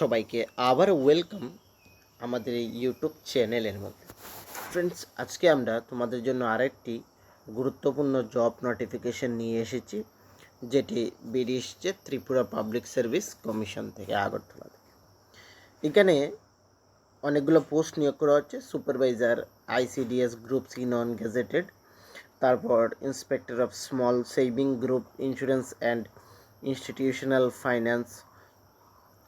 সবাইকে আবার ওয়েলকাম আমাদের এই ইউটিউব চ্যানেলের মধ্যে। ফ্রেন্ডস আজকে আমরা তোমাদের জন্য আরেকটি গুরুত্বপূর্ণ জব নোটিফিকেশন নিয়ে এসেছি, যেটি বেরিয়ে এসেছে ত্রিপুরা পাবলিক সার্ভিস কমিশন থেকে আগরতলা থেকে। এখানে অনেকগুলো পোস্ট নিয়োগ করা হচ্ছে supervisor ICDS group C non gazetted তারপর inspector of small saving group insurance and institutional finance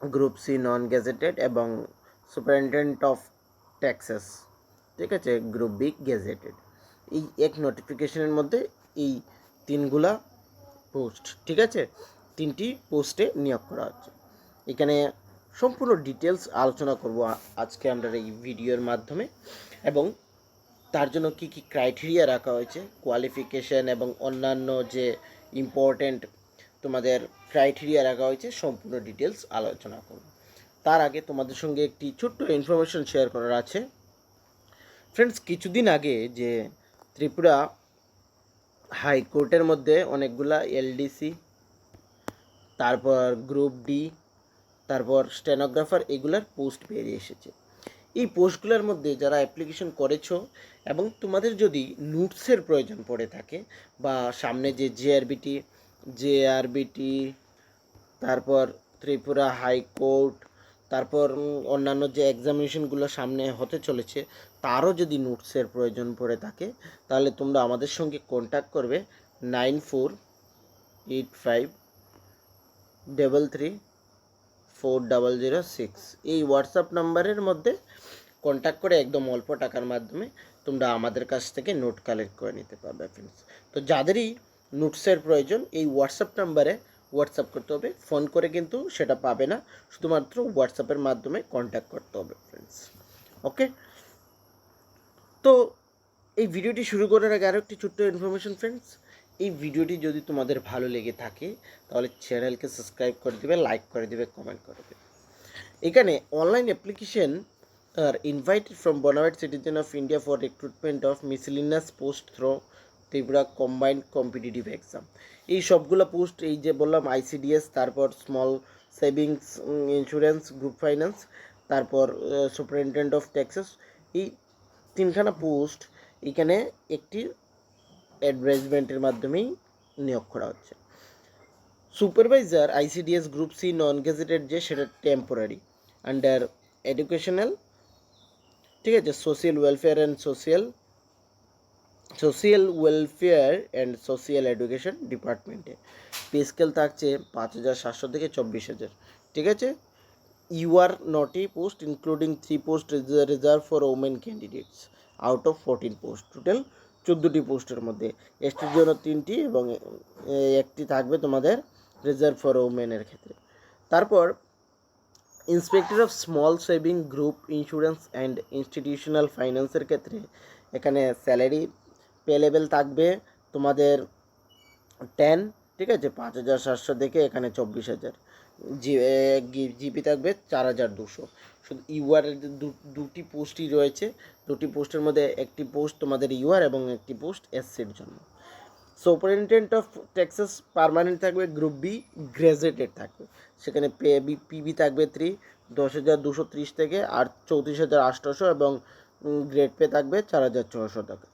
group C non gazetted এবং সুপারিনটেন্ডেন্ট অফ ট্যাক্সেস ঠিক আছে? গ্রুপ বি গেজেটেড এই এক নোটিফিকেশনের মধ্যে এই তিনগুলা পোস্ট ঠিক আছে? তিনটি পোস্টে নিয়োগ করা হচ্ছে। এখানে সম্পূর্ণ ডিটেলস আলোচনা করব আজকে আমরা এই ভিডিওর মাধ্যমে। এবং তার জন্য কি কি ক্রাইটেরিয়া রাখা হয়েছে কোয়ালিফিকেশন এবং অন্যান্য যে ইম্পর্ট্যান্ট তোমাদের ক্রাইটেরিয়া রাখা হয়েছে, সম্পূর্ণ ডিটেলস আলোচনা করব। তার আগে তোমাদের সঙ্গে একটি ছোট্ট ইনফরমেশন শেয়ার করার আছে। ফ্রেন্ডস কিছুদিন আগে যে ত্রিপুরা হাইকোর্টের মধ্যে অনেকগুলা এলডিসি তারপর গ্রুপ ডি তারপর স্টেনোগ্রাফার এগুলার পোস্ট বেরিয়ে এসেছে। এই পোস্টগুলোর মধ্যে যারা অ্যাপ্লিকেশন করেছ এবং তোমাদের যদি নোটসের প্রয়োজন পড়ে থাকে বা সামনে যে জেআরবিটি জেআরবিটি তারপর ত্রিপুরা হাইকোর্ট তারপর অন্যান্য যে এক্সামিনেশনগুলো সামনে হতে চলেছে, তারও যদি নোটসের প্রয়োজন পড়ে থাকে, তাহলে তোমরা আমাদের সঙ্গে কন্ট্যাক্ট করবে nine four eight five double three four double zero six. এই হোয়াটসঅ্যাপ নাম্বারের মধ্যে কন্ট্যাক্ট করে একদম অল্প টাকার মাধ্যমে তোমরা আমাদের কাছ থেকে নোট কালেক্ট করে নিতে পারবে ফ্রেন্ডস তো যাদেরই নোটসের প্রয়োজন, এই হোয়াটসঅ্যাপ নাম্বারে হোয়াটসঅ্যাপ করতে হবে। ফোন করে কিন্তু সেটা পাবে না, শুধুমাত্র হোয়াটসঅ্যাপের মাধ্যমে কন্ট্যাক্ট করতে হবে ফ্রেন্ডস ওকে তো এই ভিডিওটি শুরু করার আগে আরও একটি ছোট্ট ইনফরমেশন ফ্রেন্ডস এই ভিডিওটি যদি তোমাদের ভালো লেগে থাকে, তাহলে চ্যানেলকে সাবস্ক্রাইব করে দেবে লাইক করে দেবে কমেন্ট করে দেবে। এখানে online application R invited from bonafide citizen of India for recruitment of miscellaneous post through Tripura combined competitive exam এই সবগুলো পোস্ট এই যে বললাম আইসিডিএস তারপর small savings insurance group finance তারপর সুপারিনটেন্ডেন্ট অফ ট্যাক্সেস এই তিনখানা পোস্ট এখানে একটি অ্যাডভার্টাইজমেন্টের মাধ্যমেই নিয়োগ করা হচ্ছে। Supervisor ICDS group C non gazetted যে, সেটা টেম্পোরারি আন্ডার এডুকেশনাল ঠিক আছে social welfare and social social welfare and social education ডিপার্টমেন্টে পে স্কেল থাকছে পাঁচ হাজার সাতশো থেকে চব্বিশ হাজার। ঠিক আছে? ইউ আর নটি post including three post reserved for women candidates out of fourteen post total চোদ্দোটি পোস্টের মধ্যে। এসটির জন্য তিনটি এবং একটি থাকবে তোমাদের রিজার্ভ ফর ওমেনের ক্ষেত্রে। তারপর inspector of small saving group insurance and institutional ফাইন্যান্সের ক্ষেত্রে, এখানে স্যালারি পে লেভেল থাকবে তোমাদের টেন ঠিক আছে? পাঁচ হাজার সাতশো থেকে এখানে চব্বিশ হাজার। জিপি থাকবে চার হাজার দুশো। শুধু ইউআর দুটি পোস্টই রয়েছে। দুটি পোস্টের মধ্যে একটি পোস্ট তোমাদের ইউআর এবং একটি পোস্ট এসসির জন্য। সুপারিনটেন্ডেন্ট অফ ট্যাক্সেস পার্মানেন্ট থাকবে গ্রুপ বি গ্র্যাজুয়েটেড থাকবে। সেখানে পে বি পিবি থাকবে থ্রি দশ হাজার দুশো ত্রিশ থেকে আর চৌত্রিশ হাজার আটশোশো এবং গ্রেড পে থাকবে চার হাজার ছশো টাকা।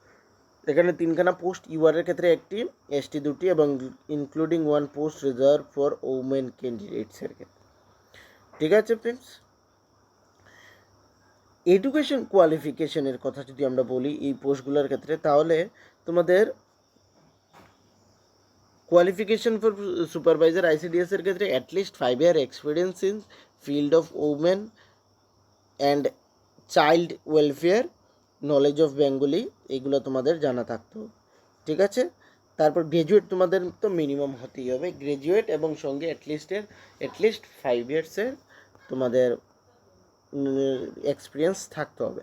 এখানে তিনখানা পোস্ট ইউআরের ক্ষেত্রে একটি এসটি দুটি এবং including one post reserved for women ক্যান্ডিডেটসের ক্ষেত্রে। ঠিক আছে ফ্রেন্ডস এডুকেশন কোয়ালিফিকেশনের কথা যদি আমরা বলি এই পোস্টগুলোর ক্ষেত্রে, তাহলে তোমাদের কোয়ালিফিকেশন ফর সুপারভাইজার আইসিডিএস এর ক্ষেত্রে at least five year experience in field of women and child welfare knowledge of Bengali এগুলো তোমাদের জানা থাকতো। ঠিক আছে? তারপর গ্রাজুয়েট তোমাদের তো মিনিমাম হতেই হবে। গ্রাজুয়েট এবং সঙ্গে অ্যাটলিস্টের অ্যাটলিস্ট ফাইভ ইয়ার্সের তোমাদের এক্সপিরিয়েন্স থাকতে হবে।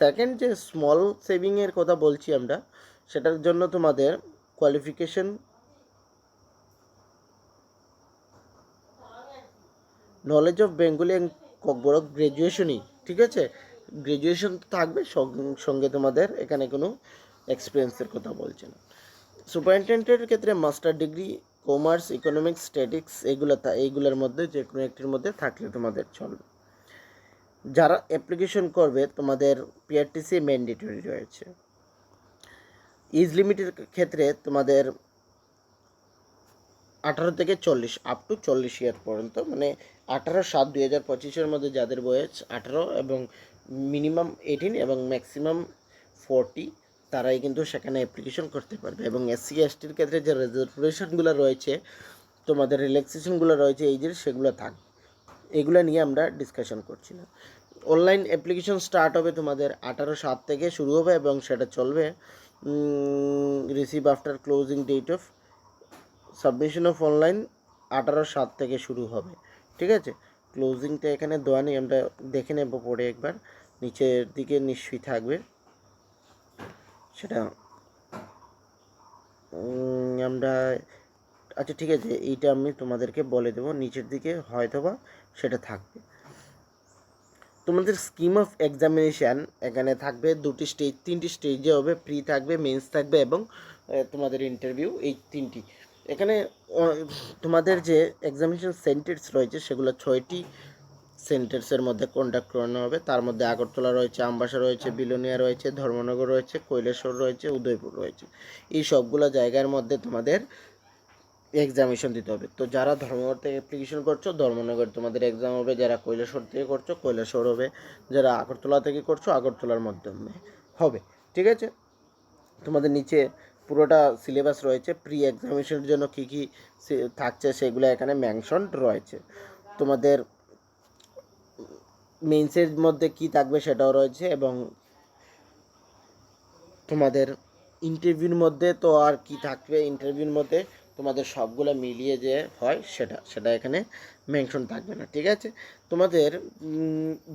সেকেন্ড যে স্মল সেভিংয়ের কথা বলছি আমরা, সেটার জন্য তোমাদের qualification knowledge of Bengali and বড় গ্র্যাজুয়েশনই ঠিক আছে? গ্র্যাজুয়েশন থাকবে সং- সঙ্গে তোমাদের এখানে কোনো এক্সপিরিয়েন্সের কথা বলছে না। সুপারিনটেন্ডেন্টের ক্ষেত্রে master degree commerce economics statics এগুলো এইগুলোর মধ্যে যে কোনো একটির মধ্যে থাকলে তোমাদের চলবে। যারা অ্যাপ্লিকেশন করবে, তোমাদের পিআরটিসি ম্যান্ডেটরি রয়েছে। ইজ লিমিটের ক্ষেত্রে তোমাদের আঠারো থেকে চল্লিশ আপ টু চল্লিশ ইয়ার পর্যন্ত মানে আঠারো সাত দুই হাজার পঁচিশের মধ্যে যাদের বয়স আঠারো এবং মিনিমাম এইটিন এবং ম্যাক্সিমাম ফোরটি তারাই কিন্তু সেখানে অ্যাপ্লিকেশন করতে পারবে এবং এসসি এসটির ক্ষেত্রে যে রিজার্ভেশনগুলো রয়েছে, তোমাদের রিল্যাক্সেশনগুলো রয়েছে, এই যে সেগুলো থাকবে এগুলো নিয়ে আমরা ডিসকাশন করছি না। অনলাইন অ্যাপ্লিকেশন স্টার্ট হবে তোমাদের আঠারো সাত থেকে শুরু হবে এবং সেটা চলবে receive after closing date of submission of online আঠারো সাত থেকে শুরু হবে। ঠিক আছে? ক্লোজিংটা এখানে দেওয়া নেই, আমরা দেখে নেব পরে একবার। নিচের দিকে নিশ্চয়ই থাকবে। সেটা আমরা আচ্ছা ঠিক আছে, এইটা আমি তোমাদেরকে বলে দেবো। নিচের দিকে হয়তোবা সেটা থাকবে। তোমাদের স্কিম অফ এক্সামিনেশান এখানে থাকবে দুটি স্টেজ তিনটি স্টেজে হবে। প্রি থাকবে মেন্স থাকবে এবং তোমাদের ইন্টারভিউ এই তিনটি। এখানে তোমাদের যে এক্সামিনেশন সেন্টার্স রয়েছে, সেগুলো ছয়টি সেন্টার্সের মধ্যে কন্ডাক্ট করানো হবে। তার মধ্যে আগরতলা রয়েছে, আমবাসা রয়েছে, বিলোনিয়া রয়েছে, ধর্মনগর রয়েছে, কৈলেশ্বর রয়েছে, উদয়পুর রয়েছে। এই সবগুলো জায়গার মধ্যে তোমাদের এক্সামিনেশন দিতে হবে। তো যারা ধর্মনগর থেকে অ্যাপ্লিকেশন করছ, ধর্মনগর তোমাদের এক্সাম হবে যারা কৈলাসহর থেকে করছ কৈলাসহর হবে যারা আগরতলা থেকে করছ, আগরতলার মাধ্যমে হবে। ঠিক আছে? তোমাদের নিচে পুরোটা সিলেবাস রয়েছে। প্রি এক্সামিনেশনের জন্য কী কী থাকছে সেগুলো এখানে মেনশন রয়েছে। তোমাদের মেন্সের মধ্যে কি থাকবে সেটাও রয়েছে এবং তোমাদের ইন্টারভিউর মধ্যে তো আর কি থাকবে? ইন্টারভিউর মধ্যে তোমাদের সবগুলো মিলিয়ে যে হয় সেটা সেটা এখানে মেনশন থাকবে না, ঠিক আছে? তোমাদের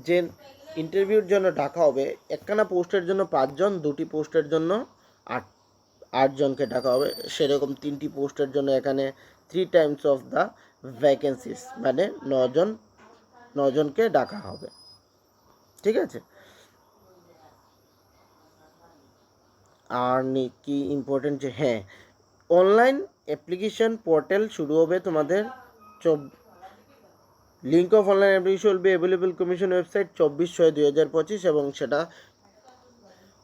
যে ইন্টারভিউর জন্য ডাকা হবে, একখানা পোস্টের জন্য পাঁচজন, দুটি পোস্টের জন্য আট আটজনকে ডাকা হবে। সেরকম তিনটি পোস্টের জন্য এখানে three times of the vacancies মানে নজন, নজনকে ডাকা হবে। ঠিক আছে? আর কি ইম্পর্টেন্ট যে হ্যাঁ অনলাইন অ্যাপ্লিকেশন পোর্টাল শুরু হবে তোমাদের চব link of online application will be available commission website চব্বিশ ছয় দুই হাজার পঁচিশ এবং সেটা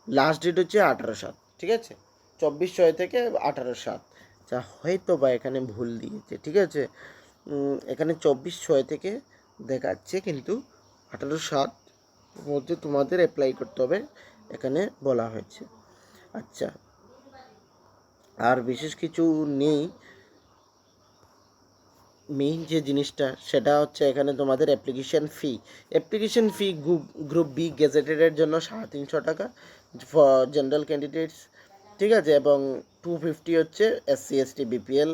লাস্ট ডেট হচ্ছে আঠারো সাত। ঠিক আছে? চব্বিশ ছয় থেকে আঠারো সাত। যা হয়তো বা এখানে ভুল দিয়েছে, ঠিক আছে? এখানে চব্বিশ ছয় থেকে দেখাচ্ছে কিন্তু আঠারো সাত মধ্যে তোমাদের অ্যাপ্লাই করতে হবে, এখানে বলা হয়েছে। আচ্ছা আর বিশেষ কিছু নেই। মেইন যে জিনিসটা, সেটা হচ্ছে এখানে তোমাদের application fee application fee group group B গেজেটেডের জন্য সাড়ে তিনশো টাকা ফর জেনারেল ক্যান্ডিডেটস ঠিক আছে? এবং টু ফিফটি হচ্ছে এসসি এসটি বিপিএল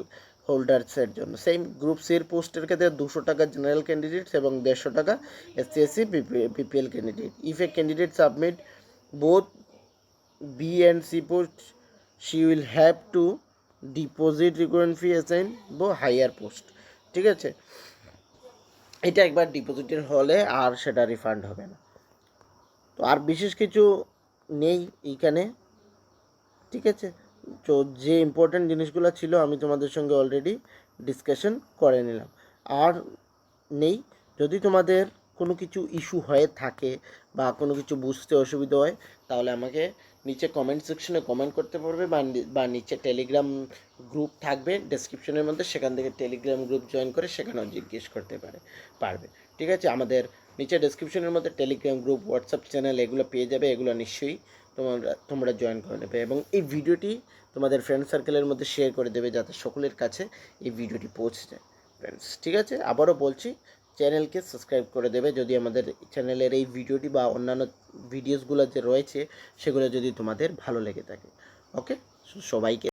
হোল্ডার্সের জন্য। সেম গ্রুপ সির পোস্টের ক্ষেত্রে দুশো টাকা জেনারেল ক্যান্ডিডেটস এবং দেড়শো টাকা SC SC BPL candidate if a candidate submit both B and C post she will have to deposit recurrent fee assign বা হাইয়ার পোস্ট ঠিক আছে? এটা একবার ডিপোজিটের হলে আর সেটা রিফান্ড হবে না। তো আর বিশেষ কিছু নেই এইখানে ঠিক আছে? তো যে ইম্পর্ট্যান্ট জিনিসগুলো ছিল আমি তোমাদের সঙ্গে অলরেডি ডিসকাশন করে নিলাম। আর নেই, যদি তোমাদের কোনো কিছু ইস্যু হয়ে থাকে বা কোনো কিছু বুঝতে অসুবিধা হয়, তাহলে আমাকে নিচে কমেন্ট সেকশনে কমেন্ট করতে পারবে বা নিচে টেলিগ্রাম গ্রুপ থাকবে ডেসক্রিপশনের মধ্যে সেখান থেকে টেলিগ্রাম গ্রুপ জয়েন করে সেখানেও জিজ্ঞেস করতে পারে, পারবে। ঠিক আছে? আমাদের নিচে ডেসক্রিপশনের মধ্যে টেলিগ্রাম গ্রুপ হোয়াটসঅ্যাপ চ্যানেল এগুলো পেয়ে যাবে, এগুলো নিশ্চয়ই তোমরা তোমরা জয়েন করে নেবে এবং এই ভিডিওটি তোমাদের ফ্রেন্ড সার্কেলের মধ্যে শেয়ার করে দেবে যাতে সকলের কাছে এই ভিডিওটি পৌঁছে যায়। ফ্রেন্ডস ঠিক আছে? আবারও বলছি চ্যানেলকে সাবস্ক্রাইব করে দেবে। যদি আমাদের চ্যানেলের এই ভিডিওটি বা অন্যান্য ভিডিওসগুলো যে রয়েছে, সেগুলো যদি তোমাদের ভালো লেগে থাকে। ওকে সবাইকে